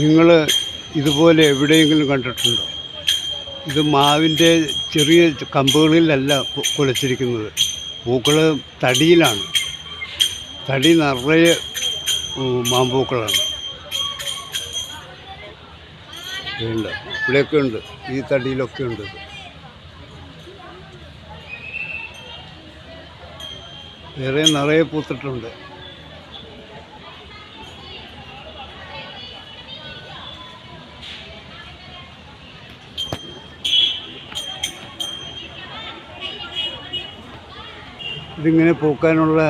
നിങ്ങൾ ഇതുപോലെ എവിടെയെങ്കിലും കണ്ടിട്ടുണ്ടോ? ഇത് മാവിന്റെ ചെറിയ കമ്പുകളിലല്ല കുലച്ചിരിക്കുന്നത്. പൂക്കൾ തടിയിലാണ്. തടി നിറയെ മാമ്പൂക്കളാണ്. ഉണ്ട് ഇവിടെയൊക്കെ ഉണ്ട്. ഈ തടിയിലൊക്കെ ഉണ്ട് വേറെ നിറയെ പൂത്തിട്ടുണ്ട്. ഇതിങ്ങനെ പൂക്കാനുള്ള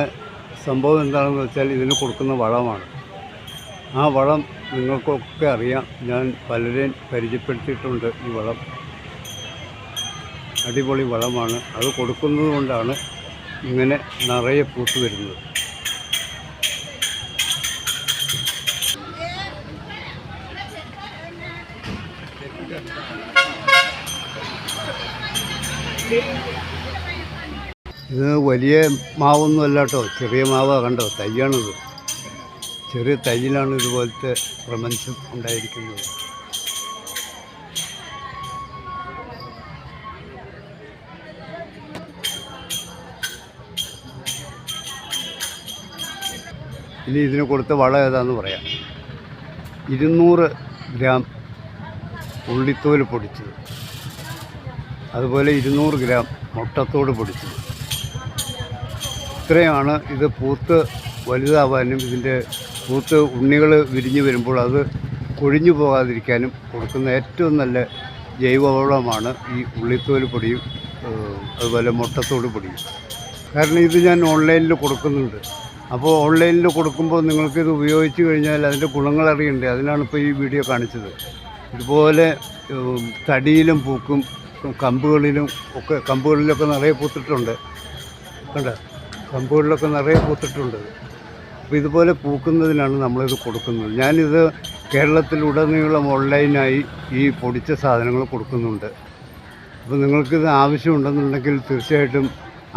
സംഭവം എന്താണെന്ന് വെച്ചാൽ ഇതിന് കൊടുക്കുന്ന വളമാണ്. ആ വളം നിങ്ങൾക്കൊക്കെ അറിയാം. ഞാൻ പലരെയും പരിചയപ്പെടുത്തിയിട്ടുണ്ട്. ഈ വളം അടിപൊളി വളമാണ്. അത് കൊടുക്കുന്നത് കൊണ്ടാണ് ഇങ്ങനെ നിറയെ പൂത്ത് വരുന്നത്. ഇത് വലിയ മാവൊന്നും അല്ല കേട്ടോ ചെറിയ മാവാ കണ്ടോ? തയ്യാണിത് ചെറിയ തൈയിലാണ് ഇതുപോലത്തെ പ്രപഞ്ചം ഉണ്ടായിരിക്കുന്നത്. ഇനി ഇതിന് കൊടുത്ത വളം ഏതാന്ന് പറയാം. ഇരുന്നൂറ് ഗ്രാം ഉള്ളിത്തോൽ പൊടിച്ചത്. അതുപോലെ ഇരുന്നൂറ് ഗ്രാം മുട്ടത്തോട് പൊടിച്ചത്. ഇത്രയാണ് ഇത് പൂത്ത് വലുതാവാനും ഇതിന്റെ പൂത്ത് ഉണ്ണികൾ വിരിഞ്ഞു വരുമ്പോൾ അത് കൊഴിഞ്ഞു പോകാതിരിക്കാനും കൊടുക്കുന്ന ഏറ്റവും നല്ല ജൈവവളമാണ് ഈ ഉള്ളിത്തോൽ പൊടിയും അതുപോലെ മുട്ടത്തോട് പൊടിയും. കാരണം ഇത് ഞാൻ ഓൺലൈനിൽ കൊടുക്കുന്നുണ്ട്. അപ്പോൾ ഓൺലൈനിൽ കൊടുക്കുമ്പോൾ നിങ്ങൾക്കിത് ഉപയോഗിച്ച് കഴിഞ്ഞാൽ അതിന്റെ ഗുണങ്ങൾ അറിയണ്ടേ? അതിനാണ് ഇപ്പോൾ ഈ വീഡിയോ കാണിച്ചത്. ഇതുപോലെ തടിയിലും പൂക്കും കമ്പുകളിലും ഒക്കെ കമ്പുകളിലൊക്കെ നിറയെ പൂത്തിട്ടുണ്ട്. കണ്ട? കമ്പുകളിലൊക്കെ നിറയെ പൂത്തിട്ടുണ്ട്. അപ്പോൾ ഇതുപോലെ പൂക്കുന്നതിനാണ് നമ്മളിത് കൊടുക്കുന്നത്. ഞാനിത് കേരളത്തിലുടനീളം ഓൺലൈനായി ഈ പൊടിച്ച സാധനങ്ങൾ കൊടുക്കുന്നുണ്ട്. അപ്പോൾ നിങ്ങൾക്കിത് ആവശ്യമുണ്ടെന്നുണ്ടെങ്കിൽ തീർച്ചയായിട്ടും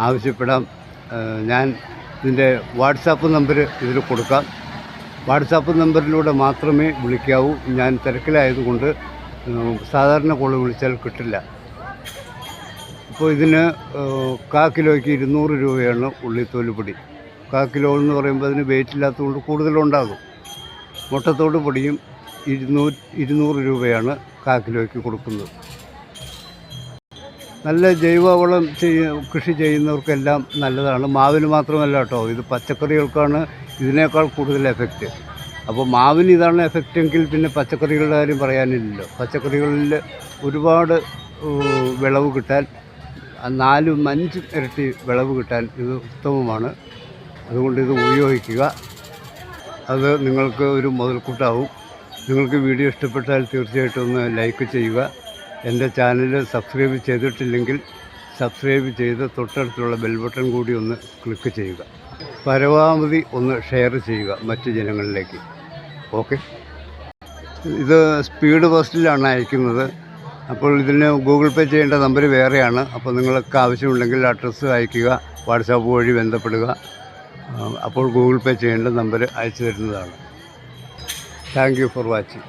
ആവശ്യപ്പെടാം. ഞാൻ ഇതിന്റെ വാട്സാപ്പ് നമ്പർ ഇതിൽ കൊടുക്കാം. വാട്സാപ്പ് നമ്പറിലൂടെ മാത്രമേ വിളിക്കാവൂ. ഞാൻ തിരക്കിലായതുകൊണ്ട് സാധാരണ കോൾ വിളിച്ചാൽ കിട്ടില്ല. അപ്പോൾ ഇതിന് കാ കിലോയ്ക്ക് ഇരുന്നൂറ് രൂപയാണ് ഉള്ളിത്തോലുപൊടി. കാ കിലോ എന്ന് പറയുമ്പോൾ അതിന് വെയിറ്റ് ഇല്ലാത്തതുകൊണ്ട് കൂടുതലുണ്ടാകും. മുട്ടത്തോട് പൊടിയും ഇരുന്നൂറ് ഇരുന്നൂറ് രൂപയാണ് കാ കിലോയ്ക്ക് കൊടുക്കുന്നത്. നല്ല ജൈവവളം ചെയ്യ കൃഷി ചെയ്യുന്നവർക്കെല്ലാം നല്ലതാണ്. മാവിന് മാത്രമല്ല കേട്ടോ ഇത് പച്ചക്കറികൾക്കാണ് ഇതിനേക്കാൾ കൂടുതൽ എഫക്റ്റ് അപ്പോൾ മാവിന് ഇതാണ് എഫക്റ്റ് എങ്കിൽ പിന്നെ പച്ചക്കറികളുടെ കാര്യം പറയാനില്ലല്ലോ. പച്ചക്കറികളിൽ ഒരുപാട് വിളവ് കിട്ടാൻ നാലും അഞ്ചും ഇരട്ടി വിളവ് കിട്ടാൻ ഇത് ഉത്തമമാണ്. അതുകൊണ്ട് ഇത് ഉപയോഗിക്കുക. അത് നിങ്ങൾക്ക് ഒരു മുതൽക്കൂട്ടാവും. നിങ്ങൾക്ക് വീഡിയോ ഇഷ്ടപ്പെട്ടാൽ തീർച്ചയായിട്ടും ഒന്ന് ലൈക്ക് ചെയ്യുക. എന്റെ ചാനൽ സബ്സ്ക്രൈബ് ചെയ്തിട്ടില്ലെങ്കിൽ സബ്സ്ക്രൈബ് ചെയ്ത് തൊട്ടടുത്തുള്ള ബെൽ ബട്ടൺ കൂടി ഒന്ന് ക്ലിക്ക് ചെയ്യുക. പരമാവധി ഒന്ന് ഷെയർ ചെയ്യുക മറ്റു ജനങ്ങളിലേക്ക്. ഓക്കെ. ഇത് സ്പീഡ് പോസ്റ്റിലാണ് അയക്കുന്നത്. അപ്പോൾ ഇതിന് ഗൂഗിൾ പേ ചെയ്യേണ്ട നമ്പർ വേറെയാണ്. അപ്പോൾ നിങ്ങൾക്ക് ആവശ്യമുണ്ടെങ്കിൽ അഡ്രസ്സ് അയയ്ക്കുക വാട്സാപ്പ് വഴി ബന്ധപ്പെടുക. അപ്പോൾ ഗൂഗിൾ പേ ചെയ്യേണ്ട നമ്പർ അയച്ചു തരുന്നതാണ്. Thank for watching.